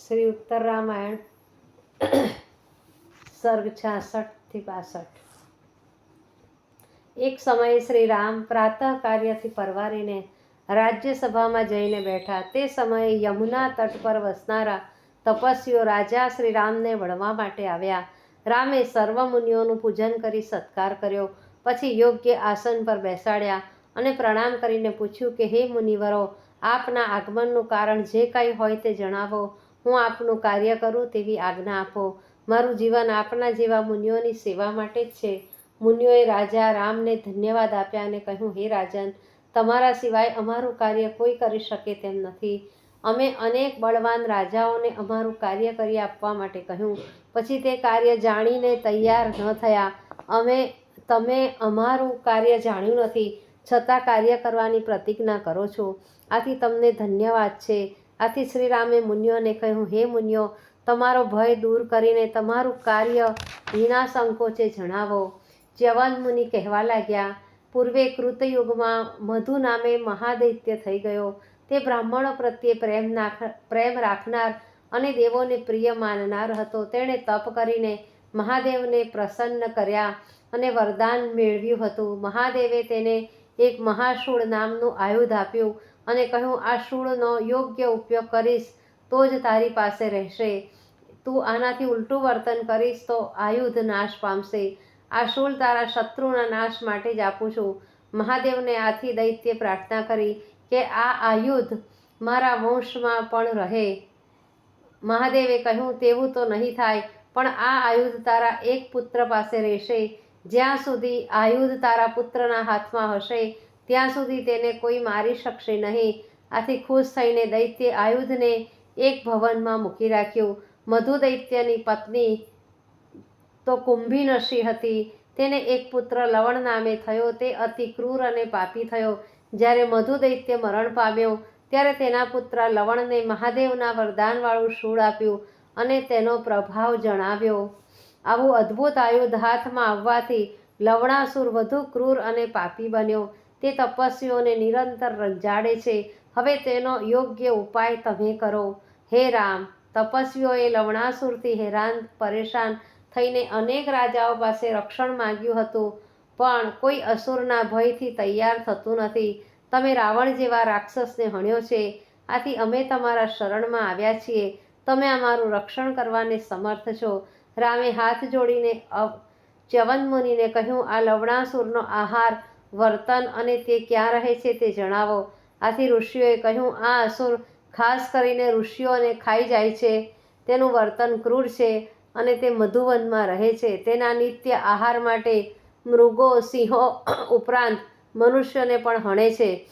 શ્રી ઉત્તર રામાયણ સર્ગ છાસઠથી બાસઠ. એક સમયે શ્રી રામ પ્રાતઃ કાર્યથી પરવારીને રાજ્યસભામાં જઈને બેઠા. તે સમયે યમુના તટ પર વસનારા તપસ્વીઓ રાજા શ્રી રામને વળવા માટે આવ્યા. રામે સર્વ મુનિઓનું પૂજન કરી સત્કાર કર્યો. પછી યોગ્ય આસન પર બેસાડ્યા અને પ્રણામ કરીને પૂછ્યું કે, હે મુનિવરો, આપના આગમનનું કારણ જે કાંઈ હોય તે જણાવો. હું આપનું કાર્ય કરું તેવી આજ્ઞા આપો. મારું જીવન આપના જેવા મુનિઓની સેવા માટે જ છે. મુનિઓએ રાજા રામને ધન્યવાદ આપ્યા અને કહ્યું, હે રાજન, તમારા સિવાય અમારું કાર્ય કોઈ કરી શકે તેમ નથી. અમે અનેક બળવાન રાજાઓને અમારું કાર્ય કરી આપવા માટે કહ્યું. પછી તે કાર્ય જાણીને તૈયાર ન થયા. અમે, તમે અમારું કાર્ય જાણ્યું નથી. છતાં કાર્ય કરવાની પ્રતિજ્ઞા કરો છો. આથી તમને ધન્યવાદ છે. આથી શ્રીરામે મુનિઓને કહ્યું, હે મુનિઓ, તમારો ભય દૂર કરીને તમારું કાર્ય વિના સંકોચે જણાવો. ચ્યવન મુનિ કહેવા લાગ્યા, પૂર્વે કૃતયુગમાં મધુ નામે મહાદૈત્ય થઈ ગયો. તે બ્રાહ્મણો પ્રત્યે પ્રેમ પ્રેમ રાખનાર અને દેવોને પ્રિય માનનાર હતો. તેણે તપ કરીને મહાદેવને પ્રસન્ન કર્યા અને વરદાન મેળવ્યું હતું. મહાદેવે તેને એક મહાશૂળ નામનું આયુધ આપ્યું. અને કહ્યું, આ શૂળનો યોગ્ય ઉપયોગ કરીશ તો જ તારી પાસે રહેશે. તું આનાથી ઉલટું વર્તન કરીશ તો આયુધ નાશ પામશે. આ શૂળ તારા શત્રુના નાશ માટે જ આપું છું. મહાદેવને આથી દૈત્ય પ્રાર્થના કરી કે આ આયુધ મારા વંશમાં પણ રહે. મહાદેવે કહ્યું, તેવું તો નહીં થાય, પણ આ આયુધ તારા એક પુત્ર પાસે રહેશે. જ્યાં સુધી આયુધ તારા પુત્રના હાથમાં હશે ત્યાં સુધી તેને કોઈ મારી શકશે નહીં. આથી ખુશ થઈને દૈત્ય આયુધને એક ભવનમાં મૂકી રાખ્યું. મધુ દૈત્યની પત્ની તો કુંભીનશી હતી. તેને એક પુત્ર લવણ નામે થયો. તે અતિ ક્રૂર અને પાપી થયો. જ્યારે મધુ દૈત્ય મરણ પામ્યો, ત્યારે તેના પુત્ર લવણને મહાદેવના વરદાનવાળું શૂળ આપ્યું અને તેનો પ્રભાવ જણાવ્યો. આવું અદ્ભુત આયુધ હાથમાં આવવાથી લવણાસુર વધુ ક્રૂર અને પાપી બન્યો. તે તપસ્વીઓને નિરંતર રંજાડે છે. હવે તેનો યોગ્ય ઉપાય તમે કરો. હે રામ, તપસ્વીઓએ લવણાસુરથી હેરાન, પરેશાન થઈને અનેક રાજાઓ પાસે રક્ષણ માંગ્યું હતું. પણ કોઈ અસુરના ભયથી તૈયાર થતું નથી. તમે રાવણ જેવા રાક્ષસને હણ્યો છે. આથી અમે તમારા શરણમાં આવ્યા છીએ. તમે અમારું રક્ષણ કરવાને સમર્થ છો. રામે હાથ જોડીને ચ્યવન મુનિને કહ્યું, આ લવણાસુરનો આહાર વર્તન અને તે ક્યાં રહે છે તે જણાવો. આથી ઋષિઓએ કહ્યું, આ અસુર ખાસ કરીને ઋષિઓને ખાઈ જાય છે. તેનું વર્તન ક્રૂર છે અને તે મધુવનમાં રહે છે. તેના નિત્ય આહાર માટે મૃગો, સિંહો ઉપરાંત મનુષ્યને પણ હણે છે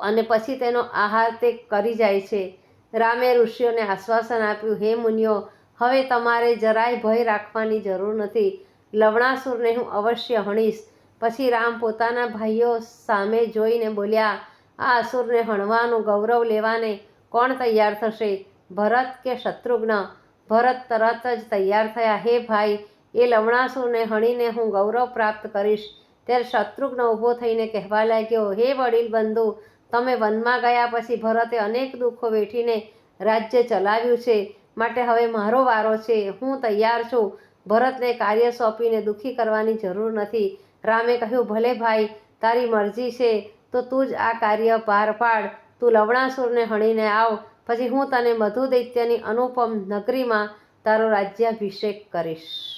અને પછી તેનો આહાર તે કરી જાય છે. રામે ઋષિઓને આશ્વાસન આપ્યું, હે મુનિઓ, હવે તમારે જરાય ભય રાખવાની જરૂર નથી. લવણાસુરને હું અવશ્ય હણીશ. પછી રામ પોતાના ભાઈઓ સામે જોઈને બોલ્યા, આ અસુરને હણવાનું ગૌરવ લેવાને કોણ તૈયાર થશે? ભરત કે શત્રુઘ્ન? ભરત તરત જ તૈયાર થયા. હે ભાઈ, એ લવણાસુરને હણીને હું ગૌરવ પ્રાપ્ત કરીશ. ત્યારે શત્રુઘ્ન ઊભો થઈને કહેવા લાગ્યો, હે વડીલ બંધુ, તમે વનમાં ગયા પછી ભરતે અનેક દુઃખો વેઠીને રાજ્ય ચલાવ્યું છે. માટે હવે મારો વારો છે. હું તૈયાર છું. ભરતને કાર્ય સોંપીને દુઃખી કરવાની જરૂર નથી. રામે કહ્યું, ભલે ભાઈ, તારી મરજી છે, તો તું જ આ કાર્ય પાર પાડ. તું લવણાસુરને હણીને આવ. પછી હું તને મધુ દૈત્યની અનુપમ નગરીમાં તારો રાજ્યાભિષેક કરીશ.